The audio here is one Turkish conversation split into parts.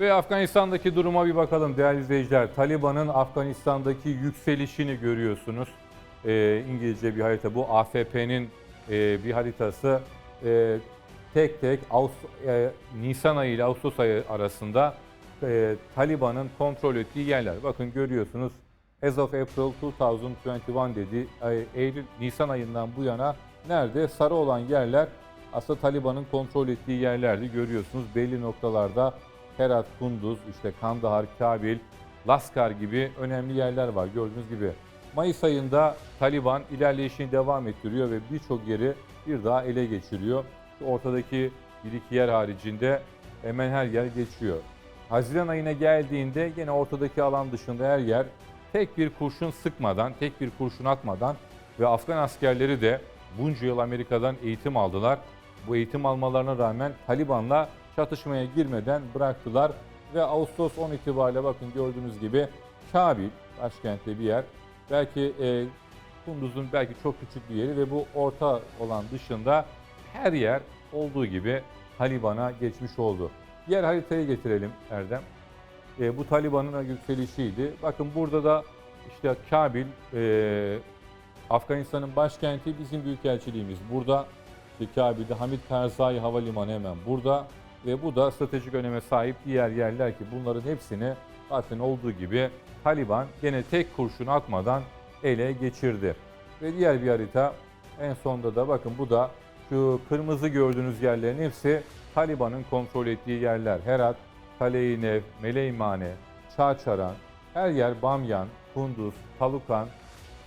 Ve Afganistan'daki duruma bir bakalım değerli izleyiciler. Taliban'ın Afganistan'daki yükselişini görüyorsunuz. Ee, İngilizce bir harita bu. AFP'nin e, bir haritası. Ee, tek tek Ağustos, e, Nisan ayı ile Ağustos ayı arasında e, Taliban'ın kontrol ettiği yerler. Bakın görüyorsunuz. As of April 2021 dedi. Eylül, Nisan ayından bu yana nerede? Sarı olan yerler aslında Taliban'ın kontrol ettiği yerlerdi. Görüyorsunuz belli noktalarda Herat, Kunduz, işte Kandahar, Kabil, Laskar gibi önemli yerler var gördüğünüz gibi. Mayıs ayında Taliban ilerleyişini devam ettiriyor ve birçok yeri bir daha ele geçiriyor. Ortadaki bir iki yer haricinde hemen her yer geçiyor. Haziran ayına geldiğinde yine ortadaki alan dışında her yer tek bir kurşun sıkmadan, tek bir kurşun atmadan ve Afgan askerleri de bunca yıl Amerika'dan eğitim aldılar. Bu eğitim almalarına rağmen Taliban'la çatışmaya girmeden bıraktılar ve Ağustos 10 itibariyle bakın gördüğünüz gibi Kabil başkentte bir yer. Belki e, Kunduz'un belki çok küçük bir yeri ve bu orta olan dışında her yer olduğu gibi Taliban'a geçmiş oldu. Diğer haritayı getirelim Erdem. E, bu Taliban'ın yükselişiydi. Bakın burada da işte Kabil, e, Afganistan'ın başkenti bizim büyükelçiliğimiz. Burada işte Kabil'de Hamid Karzai Havalimanı hemen burada ve bu da stratejik öneme sahip diğer yerler ki bunların hepsini zaten olduğu gibi Taliban gene tek kurşun atmadan ele geçirdi. Ve diğer bir harita en sonda da bakın bu da şu kırmızı gördüğünüz yerlerin hepsi Taliban'ın kontrol ettiği yerler. Herat, Kale-i Meleymane, Çağçaran, her yer Bamyan, Kunduz, Talukan,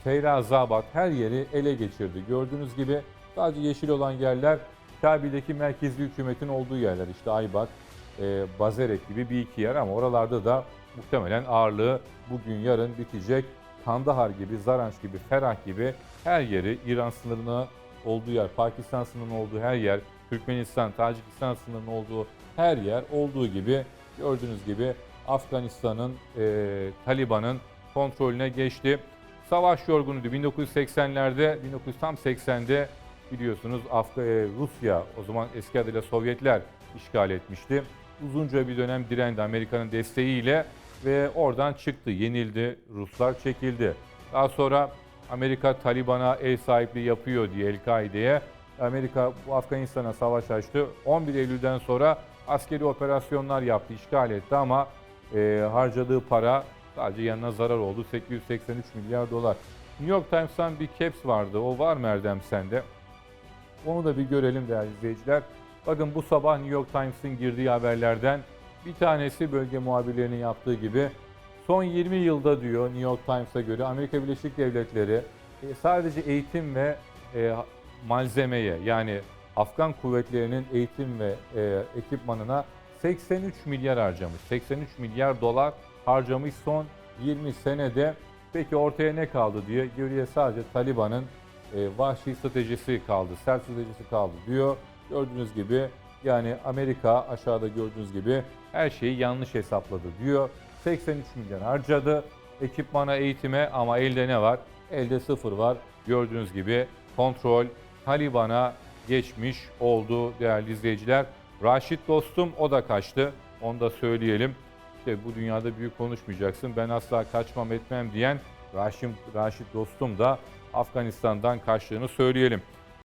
Feyrazabat her yeri ele geçirdi. Gördüğünüz gibi sadece yeşil olan yerler Kabil'deki merkezli hükümetin olduğu yerler. İşte Aybak, e, Bazerek gibi bir iki yer ama oralarda da muhtemelen ağırlığı bugün yarın bitecek. Kandahar gibi, Zaranç gibi, Ferah gibi her yeri İran sınırına olduğu yer, Pakistan sınırının olduğu her yer, Türkmenistan, Tacikistan sınırının olduğu her yer olduğu gibi gördüğünüz gibi Afganistan'ın, e, Taliban'ın kontrolüne geçti. Savaş yorgunuydu. 1980'lerde, 1980'de biliyorsunuz Afga, e, Rusya, o zaman eski adıyla Sovyetler işgal etmişti. Uzunca bir dönem direndi Amerika'nın desteğiyle ve oradan çıktı, yenildi, Ruslar çekildi. Daha sonra Amerika Taliban'a ev sahipliği yapıyor diye El-Kaide'ye Amerika bu Afganistan'a savaş açtı. 11 Eylül'den sonra askeri operasyonlar yaptı, işgal etti ama e, harcadığı para sadece yanına zarar oldu. 883 milyar dolar. New York Times'tan bir caps vardı. O var mı Erdem sende? Onu da bir görelim değerli izleyiciler. Bakın bu sabah New York Times'ın girdiği haberlerden bir tanesi bölge muhabirlerinin yaptığı gibi son 20 yılda diyor New York Times'a göre Amerika Birleşik Devletleri e, sadece eğitim ve e, malzemeye yani Afgan kuvvetlerinin eğitim ve e, ekipmanına 83 milyar harcamış. 83 milyar dolar harcamış son 20 senede. Peki ortaya ne kaldı diye geriye sadece Taliban'ın vahşi stratejisi kaldı, sert stratejisi kaldı diyor. Gördüğünüz gibi yani Amerika aşağıda gördüğünüz gibi her şeyi yanlış hesapladı diyor. 83 milyar harcadı ekipmana, eğitime ama elde ne var? Elde sıfır var. Gördüğünüz gibi kontrol Taliban'a geçmiş oldu değerli izleyiciler. Raşit dostum o da kaçtı. Onu da söyleyelim. İşte bu dünyada büyük konuşmayacaksın. Ben asla kaçmam etmem diyen Raşim, Raşit dostum da Afganistan'dan kaçtığını söyleyelim.